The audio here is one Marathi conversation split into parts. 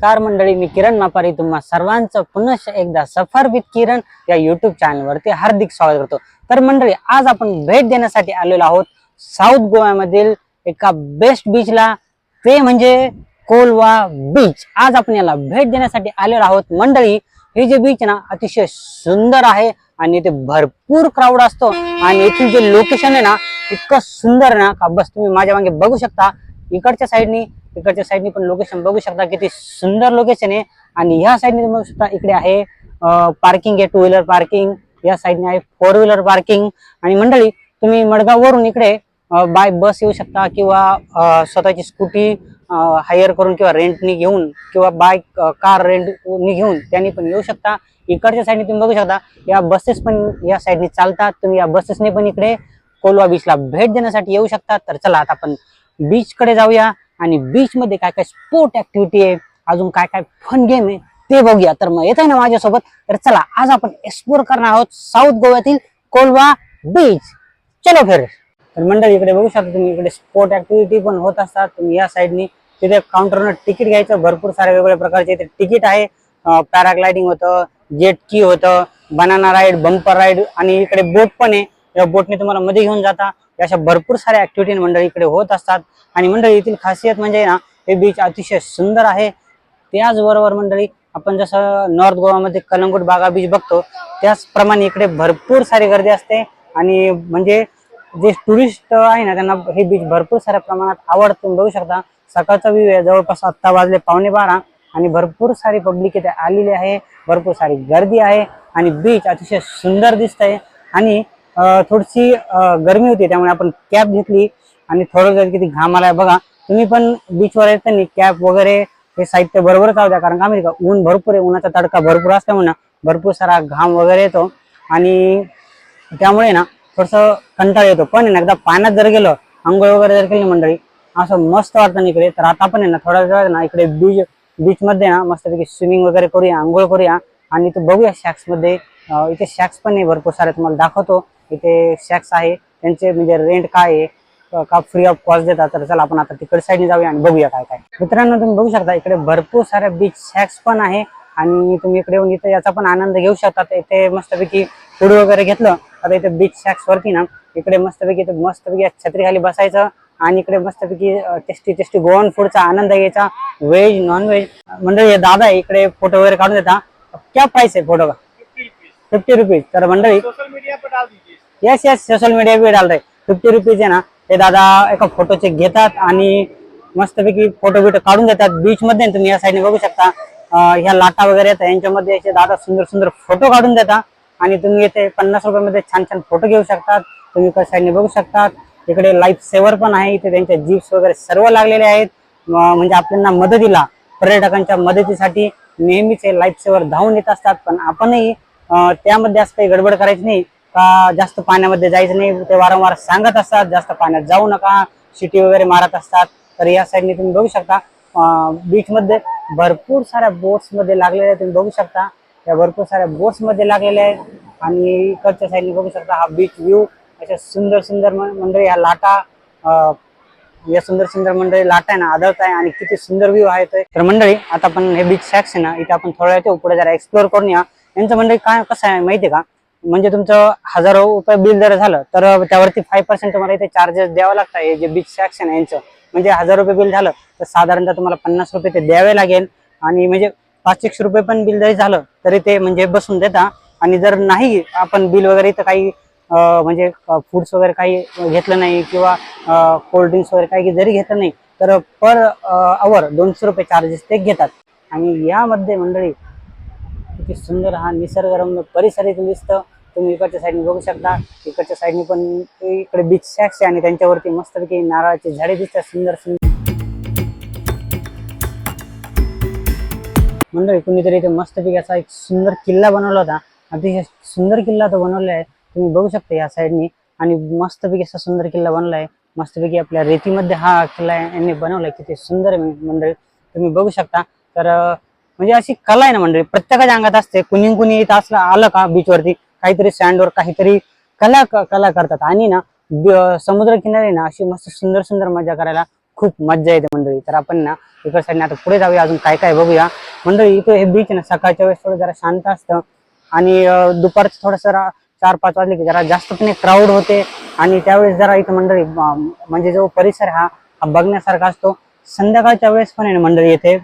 नमस्कार मंडळी मी किरण मापारी. तुम्हा सर्वांचं पुनश्च एकदा सफर विथ किरण या युट्यूब चॅनलवरती हार्दिक स्वागत करतो. तर मंडळी आज आपण भेट देण्यासाठी आलेलो आहोत साऊथ गोव्यामधील एका बेस्ट बीचला ते म्हणजे कोलवा बीच आज आपण याला भेट देण्यासाठी आलेलो आहोत. मंडळी हे जे बीच ना अतिशय सुंदर आहे आणि इथे भरपूर क्राऊड असतो. आणि येथील जे लोकेशन आहे ना इतकं सुंदर आहे ना का बस तुम्ही माझ्या मागे बघू शकता. इकडच्या साईडनी इकडच्या साईडनी पण लोकेशन बघू शकता किती सुंदर लोकेशन आहे. आणि ह्या साईडने तुम्ही बघू शकता इकडे आहे पार्किंग आहे टू व्हीलर पार्किंग या साईडने आहे फोर व्हीलर पार्किंग आणि मंडळी तुम्ही मडगाववरून इकडे बाय बस येऊ शकता किंवा स्वतःची स्कूटी हायर करून किंवा रेंटनी घेऊन किंवा बाय कार रेंटनी घेऊन त्यांनी पण येऊ शकता. इकडच्या साईडने तुम्ही बघू शकता या बसेस पण या साईडने चालतात. तुम्ही या बसेसने पण इकडे कोलवा बीचला भेट देण्यासाठी येऊ शकता. तर चला आता आपण बीच कडे जाऊया आणि बीच मध्ये काय काय स्पोर्ट ऍक्टिव्हिटी आहे अजून काय काय फन गेम आहे ते बघूया. तर मग येत आहे ना माझ्यासोबत? तर चला आज आपण एक्सप्लोर करणार आहोत साऊथ गोव्यातील कोलवा बीच चलो फिर. तर मंडळी इकडे बघू शकता तुम्ही इकडे स्पोर्ट ऍक्टिव्हिटी पण होत असतात. तुम्ही या साईडनी तिथे काउंटरनं तिकीट घ्यायचं. भरपूर सारे वेगवेगळ्या प्रकारचे इथे तिकीट आहे. पॅराग्लायडिंग होतं जेट की होतं बनाना राईड बंपर राईड आणि इकडे बोट पण आहे. या बोटने तुम्हाला मध्ये घेऊन जाता. अशा भरपूर साऱ्या ऍक्टिव्हिटी मंडळी इकडे होत असतात. आणि मंडळी येथील खासियत म्हणजे ना हे बीच अतिशय सुंदर आहे. त्याचबरोबर मंडळी आपण जसं नॉर्थ गोवामध्ये कलंगूट बागा बीच बघतो त्याचप्रमाणे इकडे भरपूर सारी गर्दी असते. आणि म्हणजे जे टुरिस्ट आहे ना त्यांना हे बीच भरपूर साऱ्या प्रमाणात आवडतं तुम्ही बघू शकता. सकाळचा व्ह्यू आहे जवळपास आत्ता वाजले पावणे बारा. आणि भरपूर सारी पब्लिक इथे आलेली आहे. भरपूर सारी गर्दी आहे. आणि बीच अतिशय सुंदर दिसत आहे आणि थोडीशी गर्मी गरमी होती त्यामुळे आपण कॅप घेतली आणि थोडं जर किती घाम आलाय बघा तुम्ही पण बीचवर येताना कॅप वगैरे हे साहित्य बरोबर जाऊ द्या. कारण का माहिती का? ऊन भरपूर आहे उन्हाचा तडका भरपूर असल्यामुळे ना भरपूर सारा घाम वगैरे येतो. आणि त्यामुळे ना थोडस कंटाळ येतो. पण आहे ना एकदा पाण्यात जर गेलं आंघोळ वगैरे जर केली मंडळी असं मस्त वाटतं ना इकडे. तर आता पण आहे ना थोडा वेळ ना इकडे बीच बीच मध्ये ना मस्तपैकी स्विमिंग वगैरे करूया आंघोळ करूया. आणि तू बघूया शॅक्समध्ये. इथे शॅक्स पण आहे भरपूर सारे तुम्हाला दाखवतो. इथे शॅक्स आहे. त्यांचे म्हणजे रेंट काय आहे का फ्री ऑफ कॉस्ट देतात तर चला आपण आता तिकडे साईडने जाऊया आणि बघूया काय काय. मित्रांनो तुम्ही बघू शकता इकडे भरपूर साऱ्या बीच शॅक्स पण आहे आणि तुम्ही इकडे येऊन इथे याचा पण आनंद घेऊ शकता इथे मस्तपैकी फूड वगैरे घेतलं. आता इथे बीच शॅक्स वरती ना इकडे मस्तपैकी इथे मस्तपैकी छत्री खाली बसायचं आणि इकडे मस्तपैकी टेस्टी टेस्टी गोवन फूडचा आनंद घ्यायचा. व्हेज नॉन व्हेज मंडळी दादा आहे इकडे फोटो वगैरे काढून देता. क्या प्राइस आहे फोटो का? फिफ्टी रुपीज तर मंडळी yes yes yes social media पे डाल रे फिफ्टी रुपीज आहे ना ते दादा एका फोटोचे घेतात आणि मस्तपैकी फोटो बिटो काढून देतात. बीच मध्ये तुम्ही या साईडने बघू शकता. ह्या लाटा वगैरे येतात यांच्यामध्ये असे दादा सुंदर सुंदर फोटो काढून देतात. आणि तुम्ही येथे पन्नास रुपयामध्ये छान छान फोटो घेऊ शकतात. तुम्ही त्या साईडने बघू शकतात. इकडे लाईफ सेवर पण आहे. इथे त्यांच्या जीप्स वगैरे सर्व लागलेले आहेत. म्हणजे आपल्याला मदतीला पर्यटकांच्या मदतीसाठी नेहमीच हे लाईफ सेवर धावून येत असतात. पण आपणही त्यामध्ये असं काही गडबड करायची नाही. का जास्त पाण्यामध्ये जायचं नाही? ते वारंवार सांगत असतात जास्त पाण्यात जाऊ नका शिटी वगैरे मारत असतात. तर या साईडने तुम्ही बघू शकता. बीच मध्ये भरपूर साऱ्या बोट्समध्ये लागलेल्या तुम्ही बघू शकता. या भरपूर साऱ्या बोट्समध्ये लागलेल्या आहेत. आणि इकडच्या साईडने बघू शकता हा बीच व्ह्यू अशा सुंदर सुंदर मंडळी या लाटा या सुंदर सुंदर मंडळी लाट आहे ना आदळत आहे आणि किती सुंदर व्ह्यू आहे ते. तर मंडळी आता आपण हे बीच सॅक्स आहे ना इथे आपण थोड्या वेळ पुढे जरा एक्सप्लोर करून या. यांचं मंडळी काय कसं आहे माहितीये का? म्हणजे तुमचं हजारो रुपये बिल जर झालं तर त्यावरती फाईव्ह पर्सेंट तुम्हाला इथे चार्जेस द्यावं लागतं हे जे बीच सॅक्शन आहे यांचं. म्हणजे हजार रुपये बिल झालं तर साधारणतः तुम्हाला पन्नास रुपये ते द्यावे लागेल. आणि म्हणजे पाच एकशे रुपये पण बिल जरी झालं तरी ते म्हणजे बसून देता. आणि जर नाही आपण बिल वगैरे इथं काही म्हणजे फूड्स वगैरे काही घेतलं नाही किंवा कोल्ड ड्रिंक्स वगैरे काही जरी घेतलं नाही तर पर आवर दोनशे रुपये चार्जेस ते घेतात. आणि यामध्ये मंडळी किती सुंदर हा निसर्गरम्य परिसर इथून दिसतं. तुम्ही इकडच्या साईडने बघू शकता. इकडच्या साईडने पण इकडे बीच शॅक्स आहे आणि त्यांच्यावरती मस्तपैकी नारळाची झाडे दिसतात सुंदर सुंदर. मंडळी कुणीतरी इथे मस्तपैकी असा एक सुंदर किल्ला बनवला होता. अतिशय सुंदर किल्ला तो बनवला आहे. तुम्ही बघू शकता या साईडनी आणि मस्तपैकी असा सुंदर किल्ला बनवला आहे मस्तपैकी आपल्या रेतीमध्ये हा किल्ला यांनी बनवलाय. किती सुंदर मंडळी. तुम्ही बघू शकता. तर म्हणजे अशी कला आहे ना मंडळी. प्रत्येकाच्या अंगात असते. कुणी कुणी इथं असलं आलं का बीचवरती काहीतरी सँडवर काहीतरी कला कला करतात. आणि ना समुद्र किनारे ना अशी मस्त सुंदर सुंदर मजा करायला खूप मज्जा येते मंडळी. तर आपण ना इकडे साईडने आता पुढे जाऊया अजून काय काय बघूया. मंडळी इथे हे बीच ना सकाळच्या वेळेस थोडं जरा शांत असतं. आणि दुपारचं थोडंसं चार पाच वाजले की जरा जास्तपणे क्राऊड होते. आणि त्यावेळेस जरा इथं मंडळी म्हणजे जो परिसर हा हा बघण्यासारखा असतो. संध्याकाळच्या वेळेस पण आहे ना मंडळी येथे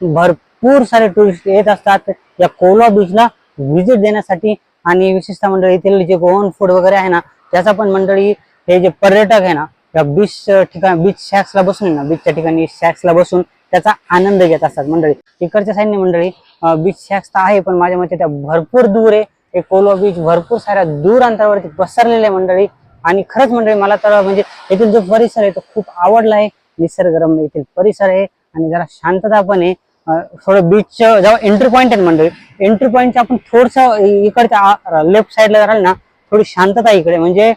भरपूर सारे टुरिस्ट येत असतात. या कोला बीचला व्हिजिट देण्यासाठी आणि विशेषतः मंडळी येथील जे गोवन फूड वगैरे आहे ना त्याचा पण मंडळी हे जे पर्यटक आहे ना या बीच ठिकाण बीच शॅक्सला बसून आहे ना बीचच्या ठिकाणी शॅक्सला बसून त्याचा आनंद घेत असतात मंडळी. इकडच्या साईडने मंडळी बीच शॅक्स तर आहे पण माझ्या मते त्या भरपूर दूर आहे. हे कोलवा बीच भरपूर साऱ्या दूर अंतरावरती पसरलेले आहे मंडळी. आणि खरंच मंडळी मला तर म्हणजे येथील जो परिसर आहे तो खूप आवडला आहे. निसर्गरम्य येथील परिसर आहे. आणि जरा शांतता पण आहे. थोडं बीचच्या जेव्हा एंट्री पॉईंट आहे ना मंडळी एंट्री पॉईंटच्या आपण थोडसं इकडच्या लेफ्ट साईडला राहिलं ना थोडी शांतता आहे इकडे. म्हणजे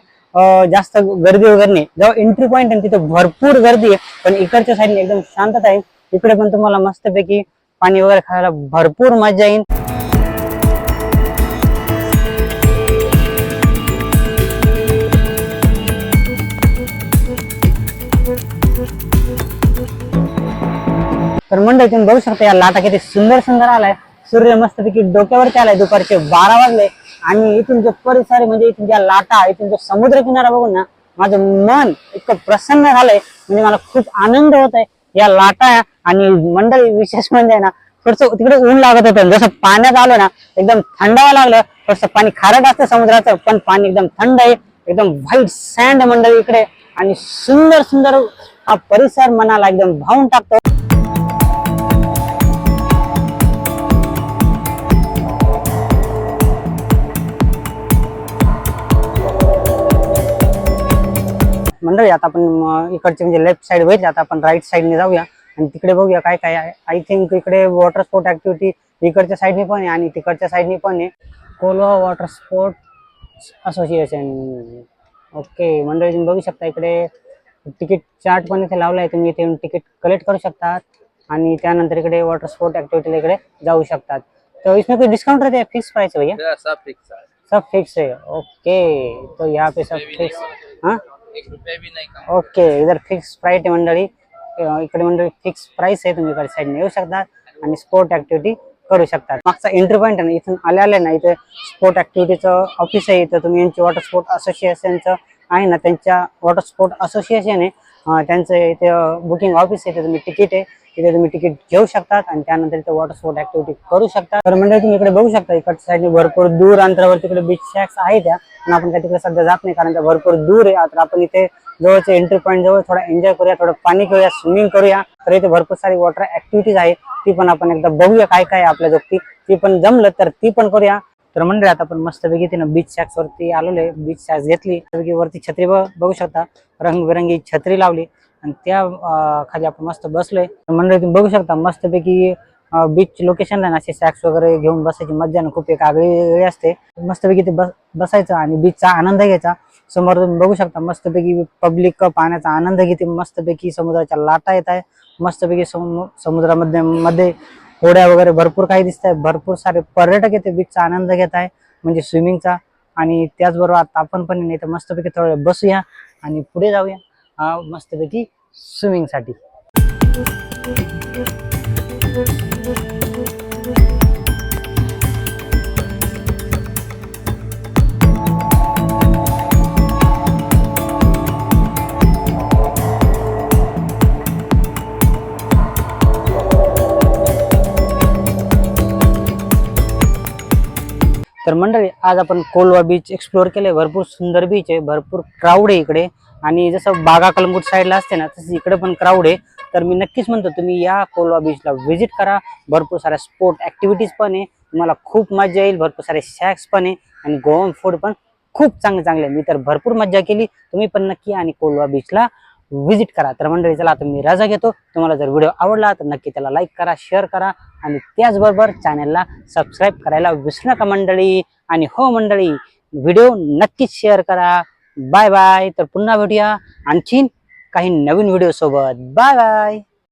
जास्त गर्दी वगैरे नाही. जेव्हा एंट्री पॉईंट आहे तिथे भरपूर गर्दी आहे पण इकडच्या साईडने एकदम शांतता आहे. इकडे पण तुम्हाला मस्तपैकी पाणी वगैरे खायला भरपूर मजा येईल. तर मंडळी तुम्ही बघू शकता या लाटा किती सुंदर सुंदर आलाय. सूर्य मस्तपैकी डोक्यावरती आलाय. दुपारचे बारा वाजले आणि इथून जो परिसर आहे, म्हणजे इथून ज्या लाटा इथून जो समुद्र किनारा बघून ना माझं मन इतकं प्रसन्न झालंय. म्हणजे मला खूप आनंद होत आहे. या लाटा आणि मंडळी विशेष म्हणजे ना थोडस तिकडे ऊन लागत होतं. जसं पाण्यात आलं ना एकदम थंडावं लागलं. थोडस पाणी खारट असतं समुद्राचं पण पाणी एकदम थंड आहे. एकदम व्हाईट सँड मंडळी इकडे. आणि सुंदर सुंदर हा परिसर मनाला एकदम भावून टाकतो. मंडळी आता आपण इकडचे म्हणजे लेफ्ट साइड बघितले आता आपण राईट साईडने जाऊया आणि तिकडे बघूया काय काय आहे. आय थिंक इकडे वॉटर स्पोर्ट ऍक्टिव्हिटी इकडच्या साईडने पण आहे आणि तिकडच्या साईडने पण आहे. Colva water sport association okay मंडळी तुम्ही बघू शकता इकडे तिकीट चार्ट पण इथे लावला आहे तुम्ही इथे तिकीट कलेक्ट करू शकतात आणि त्यानंतर इकडे वॉटर स्पोर्ट ऍक्टिव्हिटीला इकडे जाऊ शकतात. तो इसमें कोई डिस्काउंट रहता है? फिक्स प्राइस है भैया? सब फिक्स है। सब फिक्स है। ओके तो यहाँ पे सब फिक्स हाँ? एक ओके इधर फिक्स प्राइस आहे मंडळी. इकडे मंडळी फिक्स प्राइस आहे तुम्ही इकडे साईडने येऊ शकता आणि स्पोर्ट ऍक्टिव्हिटी करू शकतात. मागचा एंट्री पॉईंट आहे ना इथून आले आले ना इथे स्पोर्ट ऍक्टिव्हिटीचं ऑफिस आहे इथं. तुम्ही यांचे वॉटर स्पोर्ट असोसिएशनचं आहे ना त्यांच्या वॉटर स्पोर्ट असोसिएशन आहे त्यांचं इथे बुकिंग ऑफिस आहे इथे तुम्ही तिकीट आहे. तिथे तुम्ही तिकीट घेऊ शकतात आणि त्यानंतर इथे वॉटर स्पोर्ट ऍक्टिव्हिटी करू शकता तर म्हणजे तुम्ही इकडे बघू शकता इकडच्या साईडने भरपूर दूर अंतरावर तिकडे बीच शॅक्स आहे त्या पण आपण काय तिकडे सध्या जात नाही कारण त्या भरपूर दूर आहे. तर आपण इथे जवळच्या एंट्री पॉईंट जवळ थोडा एन्जॉय करूया थोडं पाणी करूया स्विमिंग करूया. तर इथे भरपूर सारी वॉटर ऍक्टिव्हिटीज आहे ती पण आपण एकदा बघूया काय काय आपल्या जोगती ती पण जमलं तर ती पण करूया. तर मंडळी आता आपण मस्तपैकी तिनं बीच शॅक्स वरती आलेलो आहे. बीच शॅक्स घेतली. वरती छत्री बघू शकता. रंगबिरंगी छत्री लावली. आणि त्या खाली आपण मस्त बसलोय. तर मंडळी तुम्ही बघू शकता मस्तपैकी बीच लोकेशनला ना असे सॅक्स वगैरे घेऊन बसायची मज्जा ना खूप एक आगळी वेगळी असते. मस्तपैकी ते बस बसायचं आणि बीचचा आनंद घ्यायचा. समोर तुम्ही बघू शकता मस्तपैकी पब्लिक पाण्याचा आनंद घेते. मस्तपैकी समुद्राच्या लाटा येत आहे मस्तपैकी समुद्र समुद्रामध्ये मध्ये होड्या वगैरे भरपूर काही दिसत आहे भरपूर सारे पर्यटक येते. बीचचा आनंद घेत आहे म्हणजे स्विमिंगचा आणि त्याचबरोबर आता आपण पण नाही तर मस्तपैकी थोडं बसूया आणि पुढे जाऊया. मस्तपैकी स्विमिंगसाठी तर मंडळी, आज आपण कोलवा बीच एक्सप्लोअर केले भरपूर सुंदर बीच आहे. भरपूर क्राऊड आहे इकडे. आणि जसं बागा कलंगूट साईडला असते ना तसं इकडे पण क्राऊड आहे. तर मी नक्कीच म्हणतो तुम्ही या कोलवा बीचला व्हिजिट करा. भरपूर साऱ्या स्पोर्ट ऍक्टिव्हिटीज पण आहे. तुम्हाला खूप मजा येईल भरपूर सारे शॅक्स पण आहे. आणि गोवन फूड पण खूप चांगले चांगले मी तर भरपूर मजा केली. तुम्ही पण नक्की आणि कोलवा बीचला व्हिजिट करा. तर मंडळी चला आता मी रजा घेतो. तुम्हाला जर व्हिडिओ आवडला तर नक्की त्याला लाईक करा शेअर करा. आणि त्याचबरोबर चॅनलला सबस्क्राईब करायला विसरू नका मंडळी. आणि हो मंडळी व्हिडिओ नक्कीच शेअर करा. Bye bye. तर पुन्हा भेटूया आणखीन काही नवीन व्हिडिओ सोबत. Bye bye.